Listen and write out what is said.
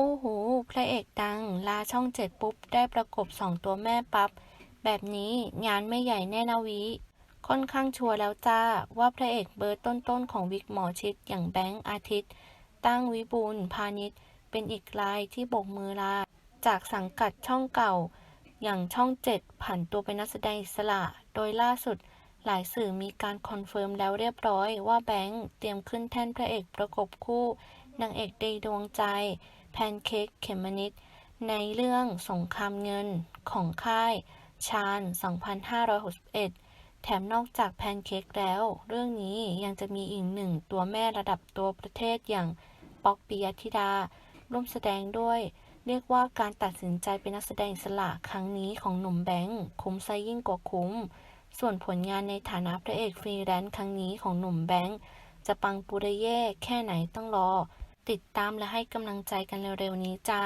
อู้หูพระเอกดัง ลาช่องเจ็ดปุ๊บ ได้ประกบสองตัวแม่ปั๊บ แบบนี้งานไม่ใหญ่แน่นาวิ ค่อนข้างชัวร์แล้วจ้า ว่าพระเอกเบอร์ต้นๆของวิกหมอชิดอย่างแบงค์อาทิตย์ ตั้งวิบูลย์พาณิชย์เป็นอีกรายที่โบกมือลา จากสังกัดช่องเก่า อย่างช่องเจ็ดผันตัวเป็นนักแสดงอิสระ โดยล่าสุดหลายสื่อมีการคอนเฟิร์มแล้วเรียบร้อยว่าแบงค์เตรียมขึ้นแท่นพระเอกประกบคู่นางเอกดีดวงใจ แพนเค้กเขมมนิดในเรื่องสงครามเงินของค่ายชาญ 2561 แถมนอกจากแพนเค้กแล้ว เรื่องนี้ยังจะมีอีกหนึ่งตัวแม่ระดับตัวประเทศอย่างป๊อกปิยธิดา ร่วมแสดงด้วย เรียกว่าการตัดสินใจเป็นนักแสดงสละครั้งนี้ของหนุ่มแบงค์คุ้มไซยิ่งกว่าคุ้ม ส่วนผลงานในฐานะพระเอกฟรีแลนซ์ครั้งนี้ของหนุ่มแบงค์จะปังปุริเย่แค่ไหนต้องรอ ติดตามและให้กำลังใจกันเร็วๆนี้จ้า